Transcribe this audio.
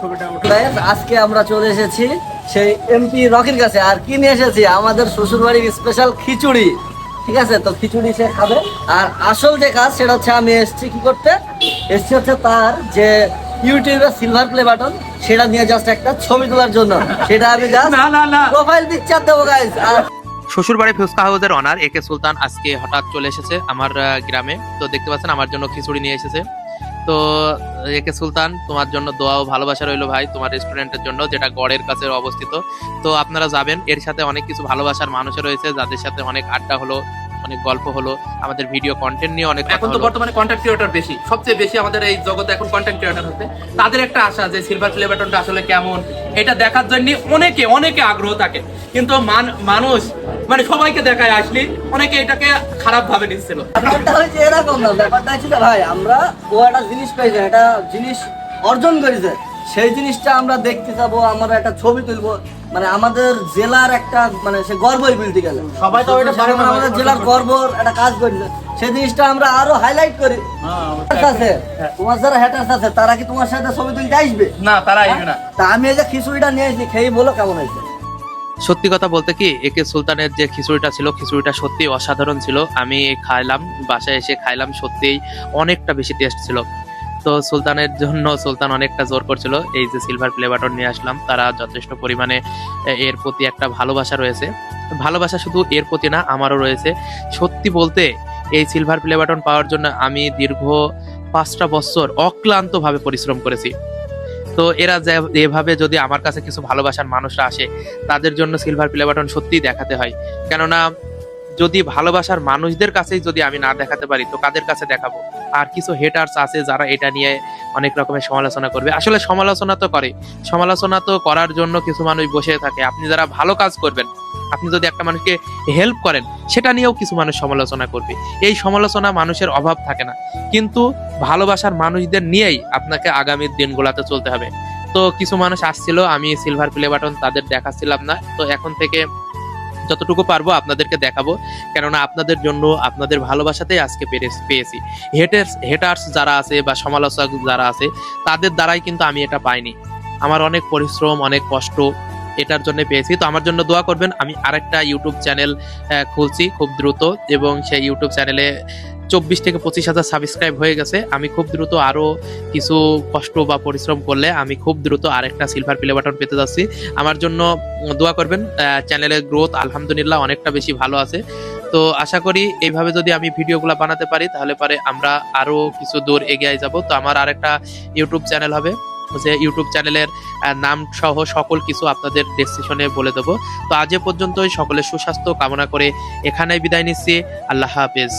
ছবিটা আজকে আমরা চলে এসেছি সেই এমপি রকির কাছে। আর কি নিয়ে এসেছি? আমাদের শ্বশুর বাড়ির স্পেশাল খিচুড়ি। ঠিক আছে? তো খিচুড়ি সে খাবে। আর আসল যে কাজ সেটা হচ্ছে আমি এসেছি কি করতে? এসেছি হচ্ছে তার যে ইউটিউবের সিলভার প্লে বাটন সেটা নিয়ে জাস্ট একটা ছবি তোলার জন্য। সেটা আমি জাস্ট না না না। প্রোফাইল পিকচার দেবো গাইস আর শ্বশুরবাড়ি ফুচকা হাউসের অনার একে সুলতান আজকে হঠাৎ চলে এসেছে আমার গ্রামে। তো দেখতে পাচ্ছেন আমার জন্য খিচুড়ি নিয়ে এসেছে। তো একে সুলতান তোমার জন্য দোয়া ও ভালোবাসা রইল ভাই তোমার রেস্টুরেন্টের জন্য যেটা গড়ের কাছে অবস্থিত। তো আপনারা যাবেন এর সাথে অনেক কিছু ভালোবাসার মানুষও রয়েছে যাদের সাথে অনেক আড্ডা হলো অনেক গল্প হলো আমাদের ভিডিও কন্টেন্ট নিয়ে অনেক এখন তো বর্তমানে কন্টেন্ট ক্রিয়েটর বেশি সবচেয়ে বেশি আমাদের এই জগতে এখন কন্টেন্ট ক্রিয়েটর হচ্ছে। তাদের একটা আশা যে সিলভার প্লে বাটনটা আসলে কেমন এটা দেখার জন্য অনেকে অনেকে আগ্রহ থাকে। কিন্তু মান- মানুষ মানে সবাইকে দেখায় আসলি। অনেকে এটাকে খারাপ ভাবে নিচ্ছিল। ব্যাপারটা হচ্ছে এরকম না ব্যাপারটা হচ্ছে ভাই আমরা ও একটা জিনিস পেয়েছে একটা জিনিস অর্জন করেছে। সেই জিনিসটা আমরা দেখতে যাব আমরা একটা ছবি তুলবো। মানে আমাদের জেলার একটা মানে সে গর্বই বলতে গেলে। সবাই তো ওইটা পারে না আমাদের জেলার গর্ব একটা কাজ করেছে। সেই জিনিসটা আমরা আরও হাইলাইট করি। হ্যাঁ, আছে তোমার যারা হ্যাটার্স আছে তারা কি তোমার সাথে ছবি তুলতে আসবে? না তারা আসবে না। তা আমি এই যে খিচুড়িটা নিয়ে এসেছি খেয়ে বলো কেমন হয়েছে? সত্যি কথা বলতে কি, একে সুলতানের যে খিচুড়িটা ছিল, খিচুড়িটা সত্যি অসাধারণ ছিল। আমি খাইলাম, বাসায় এসে খাইলাম, সত্যিই অনেকটা বেশি টেস্ট ছিল। তো সুলতানের জন্য সুলতান অনেকটা জোর করছিল। এই যে সিলভার প্লে বাটন নিয়ে আসলাম, তারা যথেষ্ট পরিমাণে এর প্রতি একটা ভালোবাসা রয়েছে। ভালোবাসা শুধু এর প্রতি না, আমারও রয়েছে। সত্যি বলতে, এই সিলভার প্লে বাটন পাওয়ার জন্য আমি দীর্ঘ পাঁচটা বছর অক্লান্তভাবে পরিশ্রম করেছি। তো এরা যে- এভাবে যদি আমার কাছে কিছু ভালোবাসার মানুষরা আসে, তাদের জন্য সিলভার প্লে বাটন সত্যিই দেখাতে হয়। কেননা, যদি ভালোবাসার মানুষদের কাছেই যদি আমি না দেখাতে পারি, তো কাদের কাছে দেখাবো? আর কিছু হেটার্স আছে যারা এটা নিয়ে অনেক রকমের সমালোচনা করবে। আসলে সমালোচনা তো করে। সমালোচনা তো করার জন্য কিছু মানুষ বসে থাকে। আপনি যারা ভালো কাজ করবেন, আপনি যদি একটা মানুষকে হেল্প করেন, সেটা নিয়েও কিছু মানুষ সমালোচনা করবে। এই সমালোচনা মানুষের অভাব থাকে না। কিন্তু ভালোবাসার মানুষদের নিয়েই আপনাকে আগামী দিনগুলোতে চলতে হবে। তো কিছু মানুষ আসছিল, আমি সিলভার প্লে বাটন তাদের দেখাচ্ছিলাম না। তো এখন থেকে যতটুকু পারব আপনাদেরকে দেখাবো। কেননা আপনাদের জন্য, আপনাদের ভালোবাসাতেই আজকে পেয়েছি। হেটার্স হেটার্স যারা আছে বা সমালোচক যারা আছে, তাদের দ্বারাই কিন্তু আমি এটা পাইনি। আমার অনেক পরিশ্রম, অনেক কষ্ট এটার জন্য পেয়েছি। তো আমার জন্য দোয়া করবেন। আমি আরেকটা ইউটিউব চ্যানেল খুলছি খুব দ্রুত এবং সেই ইউটিউব চ্যানেলে চব্বিশ থেকে পঁচিশ হাজার সাবস্ক্রাইব হয়ে গেছে। আমি খুব দ্রুত আরও কিছু কষ্ট বা পরিশ্রম করলে আমি খুব দ্রুত আরেকটা সিলভার প্লে বাটন পেতে যাচ্ছি। আমার জন্য দোয়া করবেন চ্যানেলের গ্রোথ আলহামদুলিল্লাহ অনেকটা বেশি ভালো আছে। তো আশা করি এইভাবে যদি আমি ভিডিওগুলো বানাতে পারি, তাহলে পরে আমরা আরও কিছু দূর এগিয়ে যাব। তো আমার আরেকটা ইউটিউব চ্যানেল হবে, যে ইউটিউব চ্যানেলের নাম সহ সকল কিছু আপনাদের ডেসক্রিপশনে বলে দেবো। তো আজ পর্যন্তই, সকলের সুস্বাস্থ্য কামনা করে এখানেই বিদায় নিচ্ছি। আল্লাহ হাফেজ।